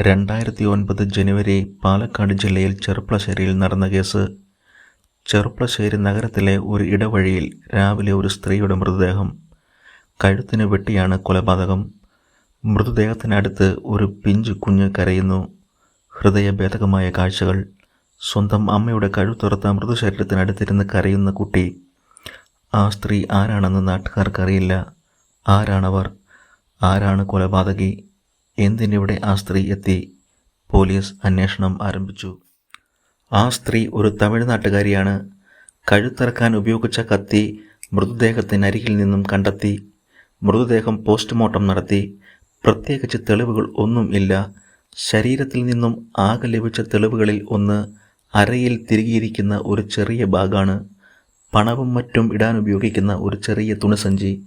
രണ്ടായിരത്തി ഒൻപത് ജനുവരി പാലക്കാട് ജില്ലയിൽ ചെറുപ്പശ്ശേരിയിൽ നടന്ന കേസ്. ചെറുപ്പശ്ശേരി നഗരത്തിലെ ഒരു ഇടവഴിയിൽ രാവിലെ ഒരു സ്ത്രീയുടെ മൃതദേഹം. കഴുത്തിന് വെട്ടിയാണ് കൊലപാതകം. മൃതദേഹത്തിനടുത്ത് ഒരു പിഞ്ചു കുഞ്ഞ് കരയുന്നു. ഹൃദയഭേദകമായ കാഴ്ചകൾ. സ്വന്തം അമ്മയുടെ കഴുത്തുറത്ത മൃതശരീരത്തിനടുത്തിരുന്ന് കരയുന്ന കുട്ടി. ആ സ്ത്രീ ആരാണെന്ന് നാട്ടുകാർക്കറിയില്ല. ആരാണവർ? ആരാണ് കൊലപാതകി? എന്തിനിവിടെ ആ സ്ത്രീ എത്തി? പോലീസ് അന്വേഷണം ആരംഭിച്ചു. ആ സ്ത്രീ ഒരു തമിഴ്നാട്ടുകാരിയാണ്. കഴുത്തിറക്കാൻ ഉപയോഗിച്ച കത്തി മൃതദേഹത്തിനരികിൽ നിന്നും കണ്ടെത്തി. മൃതദേഹം പോസ്റ്റ്മോർട്ടം നടത്തി. പ്രത്യേകിച്ച് തെളിവുകൾ ഒന്നും ഇല്ല. ശരീരത്തിൽ നിന്നും ആകെ ലഭിച്ച തെളിവുകളിൽ ഒന്ന് അരയിൽ തിരികിയിരിക്കുന്ന ഒരു ചെറിയ ബാഗാണ് പണവും മറ്റും ഇടാൻ ഉപയോഗിക്കുന്ന ഒരു ചെറിയ തുണിസഞ്ചി.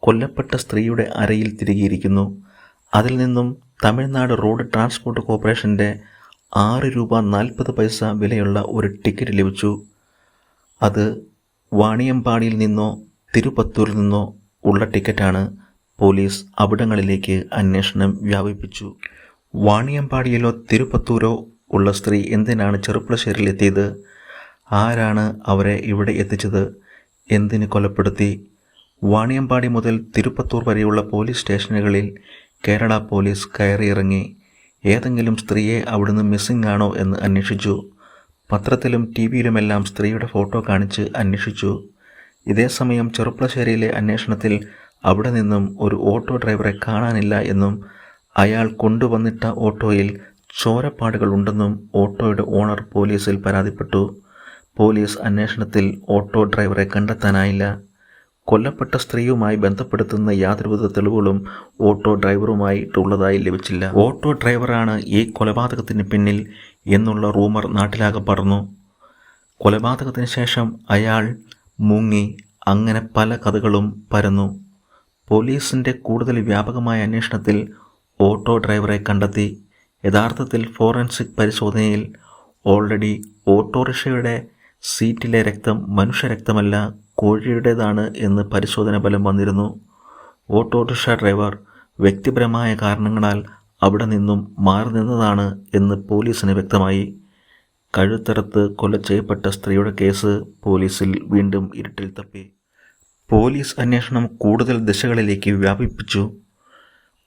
കൊല്ലപ്പെട്ട സ്ത്രീയുടെ അരയിൽ തിരികിയിരിക്കുന്നു. അതിൽ നിന്നും തമിഴ്നാട് റോഡ് ട്രാൻസ്പോർട്ട് കോർപ്പറേഷന്റെ ആറ് രൂപ നാൽപ്പത് പൈസ വിലയുള്ള ഒരു ടിക്കറ്റ് ലഭിച്ചു. അത് വാണിയമ്പാടിയിൽ നിന്നോ തിരുപ്പത്തൂരിൽ നിന്നോ ഉള്ള ടിക്കറ്റാണ് പോലീസ് അവിടങ്ങളിലേക്ക് അന്വേഷണം വ്യാപിപ്പിച്ചു. വാണിയമ്പാടിയിലോ തിരുപ്പത്തൂരോ ഉള്ള സ്ത്രീ എന്തിനാണ് ചെറുപ്പളശ്ശേരിയിൽ എത്തിയത് ആരാണ് അവരെ ഇവിടെ എത്തിച്ചത്? എന്തിന് കൊലപ്പെടുത്തി? വാണിയമ്പാടി മുതൽ തിരുപ്പത്തൂർ വരെയുള്ള പോലീസ് സ്റ്റേഷനുകളിൽ കേരള പോലീസ് കയറിയിറങ്ങി. ഏതെങ്കിലും സ്ത്രീയെ അവിടുന്ന് മിസ്സിംഗ് ആണോ എന്ന് അന്വേഷിച്ചു. പത്രത്തിലും ടി വിയിലുമെല്ലാം സ്ത്രീയുടെ ഫോട്ടോ കാണിച്ച് അന്വേഷിച്ചു. ഇതേസമയം ചെറുപ്പളശ്ശേരിയിലെ അന്വേഷണത്തിൽ അവിടെ നിന്നും ഒരു ഓട്ടോ ഡ്രൈവറെ കാണാനില്ല എന്നും അയാൾ കൊണ്ടുവന്നിട്ട ഓട്ടോയിൽ ചോരപ്പാടുകൾ ഉണ്ടെന്നും ഓട്ടോയുടെ ഓണർ പോലീസിൽ പരാതിപ്പെട്ടു. പോലീസ് അന്വേഷണത്തിൽ ഓട്ടോ ഡ്രൈവറെ കണ്ടെത്താനായില്ല. കൊല്ലപ്പെട്ട സ്ത്രീയുമായി ബന്ധപ്പെടുത്തുന്ന യാതൊരുവിധ തെളിവുകളും ഓട്ടോ ഡ്രൈവറുമായിട്ടുള്ളതായി ലഭിച്ചില്ല. ഓട്ടോ ഡ്രൈവറാണ് ഈ കൊലപാതകത്തിന് പിന്നിൽ എന്നുള്ള റൂമർ നാട്ടിലാകെ പടർന്നു. കൊലപാതകത്തിന് ശേഷം അയാൾ മുങ്ങി അങ്ങനെ പല കഥകളും പരന്നു. പോലീസിന്റെ കൂടുതൽ വ്യാപകമായ അന്വേഷണത്തിൽ ഓട്ടോ ഡ്രൈവറെ കണ്ടെത്തി. യഥാർത്ഥത്തിൽ ഫോറൻസിക് പരിശോധനയിൽ ഓൾറെഡി ഓട്ടോറിക്ഷയുടെ സീറ്റിലെ രക്തം മനുഷ്യരക്തമല്ല കോഴിയുടേതാണ് എന്ന് പരിശോധന ഫലം വന്നിരുന്നു. ഓട്ടോറിക്ഷ ഡ്രൈവർ വ്യക്തിപരമായ കാരണങ്ങളാൽ അവിടെ നിന്നും മാറി നിന്നതാണ് എന്ന് പോലീസിന് വ്യക്തമായി. കഴുത്തറത്ത് കൊല ചെയ്യപ്പെട്ട സ്ത്രീയുടെ കേസ് പോലീസിൽ വീണ്ടും ഇരുട്ടിൽ തപ്പി. പോലീസ് അന്വേഷണം കൂടുതൽ ദിശകളിലേക്ക് വ്യാപിപ്പിച്ചു.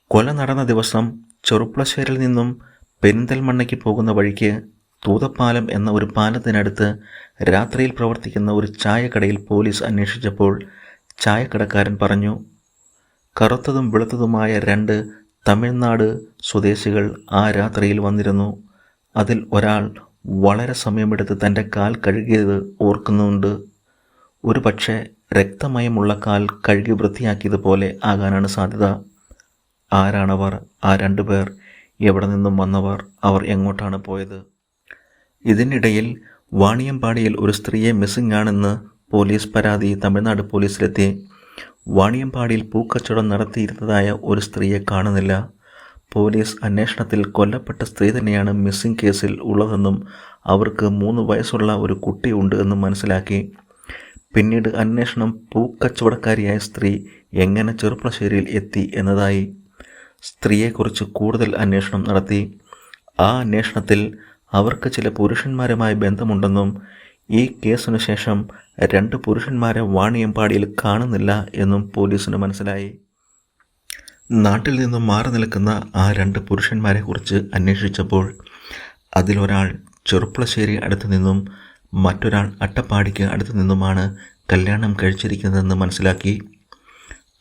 കൊല നടന്ന ദിവസം ചെറുപ്പളശ്ശേരിൽ നിന്നും പെരിന്തൽമണ്ണയ്ക്ക് പോകുന്ന വഴിക്ക് തൂതപ്പാലം എന്ന ഒരു പാലത്തിനടുത്ത് രാത്രിയിൽ പ്രവർത്തിക്കുന്ന ഒരു ചായക്കടയിൽ പോലീസ് അന്വേഷിച്ചപ്പോൾ ചായക്കടക്കാരൻ പറഞ്ഞു കറുത്തതും വെളുത്തതുമായ രണ്ട് തമിഴ്നാട് സ്വദേശികൾ ആ രാത്രിയിൽ വന്നിരുന്നു. അതിൽ ഒരാൾ വളരെ സമയമെടുത്ത് തന്റെ കാൽ കഴുകിയത് ഓർക്കുന്നുണ്ട്. ഒരു പക്ഷേ രക്തമയമുള്ള കാൽ കഴുകി വൃത്തിയാക്കിയതുപോലെ ആകാനാണ് സാധ്യത. ആരാണവർ? ആ രണ്ടു രണ്ടുപേർ എവിടെ നിന്നും വന്നവർ? അവർ എങ്ങോട്ടാണ് പോയത്? ഇതിനിടയിൽ വാണിയമ്പാടിയിൽ ഒരു സ്ത്രീയെ മിസ്സിംഗ് ആണെന്ന് പോലീസ് പരാതി തമിഴ്നാട് പോലീസിലെത്തി. വാണിയമ്പാടിയിൽ പൂക്കച്ചവടം നടത്തിയിരുന്നതായ ഒരു സ്ത്രീയെ കാണുന്നില്ല. പോലീസ് അന്വേഷണത്തിൽ കൊല്ലപ്പെട്ട സ്ത്രീ തന്നെയാണ് മിസ്സിംഗ് കേസിൽ ഉള്ളതെന്നും അവർക്ക് മൂന്ന് വയസ്സുള്ള ഒരു കുട്ടിയുണ്ട് എന്നും മനസ്സിലാക്കി. പിന്നീട് അന്വേഷണം പൂക്കച്ചവടക്കാരിയായ സ്ത്രീ എങ്ങനെ ചെറുപ്പളശ്ശേരിയിൽ എത്തി എന്നതായി. സ്ത്രീയെക്കുറിച്ച് കൂടുതൽ അന്വേഷണം നടത്തി. ആ അന്വേഷണത്തിൽ അവർക്ക് ചില പുരുഷന്മാരുമായി ബന്ധമുണ്ടെന്നും ഈ കേസിനു ശേഷം രണ്ട് പുരുഷന്മാരെ വാണിയമ്പാടിയിൽ കാണുന്നില്ല എന്നും പോലീസിന് മനസ്സിലായി. നാട്ടിൽ നിന്നും മാറി നിൽക്കുന്ന ആ രണ്ട് പുരുഷന്മാരെക്കുറിച്ച് അന്വേഷിച്ചപ്പോൾ അതിലൊരാൾ ചെറുപ്പളശ്ശേരി അടുത്തു നിന്നും മറ്റൊരാൾ അട്ടപ്പാടിക്ക് അടുത്തു നിന്നുമാണ് കല്യാണം കഴിച്ചിരിക്കുന്നതെന്ന് മനസ്സിലാക്കി.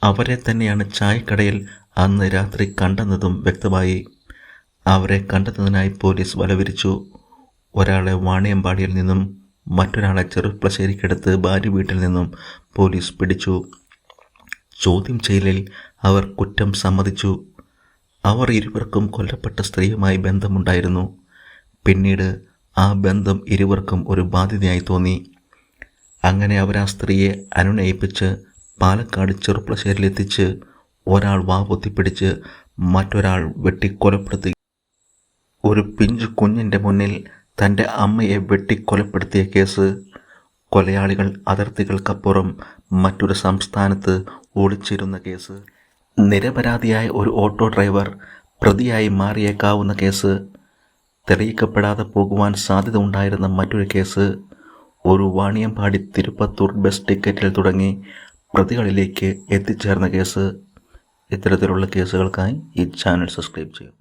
അവരെ തന്നെയാണ് ചായക്കടയിൽ അന്ന് രാത്രി കണ്ടെന്നതും വ്യക്തമായി. അവരെ കണ്ടെത്തുന്നതിനായി പോലീസ് വലവിരിച്ചു. ഒരാളെ വാണിയമ്പാടിയിൽ നിന്നും മറ്റൊരാളെ ചെറുപ്പളശ്ശേരിക്കടുത്ത് ഭാര്യ വീട്ടിൽ നിന്നും പോലീസ് പിടിച്ചു. ചോദ്യം ചെയ്യലിൽ അവർ കുറ്റം സമ്മതിച്ചു. അവർ ഇരുവർക്കും കൊല്ലപ്പെട്ട സ്ത്രീയുമായി ബന്ധമുണ്ടായിരുന്നു. പിന്നീട് ആ ബന്ധം ഇരുവർക്കും ഒരു ബാധ്യതയായി തോന്നി. അങ്ങനെ അവർ ആ സ്ത്രീയെ അനുനയിപ്പിച്ച് പാലക്കാട് ചെറുപ്പശ്ശേരിയിലെത്തിച്ച് ഒരാൾ വാ പൊത്തിപ്പിടിച്ച് മറ്റൊരാൾ വെട്ടിക്കൊലപ്പെടുത്തി. ഒരു പിഞ്ചു കുഞ്ഞിന്റെ മുന്നിൽ തന്റെ അമ്മയെ വെട്ടിക്കൊലപ്പെടുത്തിയ കേസ്. കൊലയാളികൾ അതിർത്തികൾക്കപ്പുറം മറ്റൊരു സംസ്ഥാനത്ത് ഒളിച്ചിരുന്ന കേസ്. നിരപരാധിയായ ഒരു ഓട്ടോ ഡ്രൈവർ പ്രതിയായി മാറിയേക്കാവുന്ന കേസ്. തെളിയിക്കപ്പെടാതെ പോകുവാൻ സാധ്യത ഉണ്ടായിരുന്ന മറ്റൊരു കേസ്. ഒരു വാണിയമ്പാടി തിരുപ്പത്തൂർ ബസ് ടിക്കറ്റിൽ തുടങ്ങി പ്രതികളിലേക്ക് എത്തിച്ചേർന്ന കേസ്. ഇത്തരത്തിലുള്ള കേസുകൾക്കായി ഈ ചാനൽ സബ്സ്ക്രൈബ് ചെയ്യും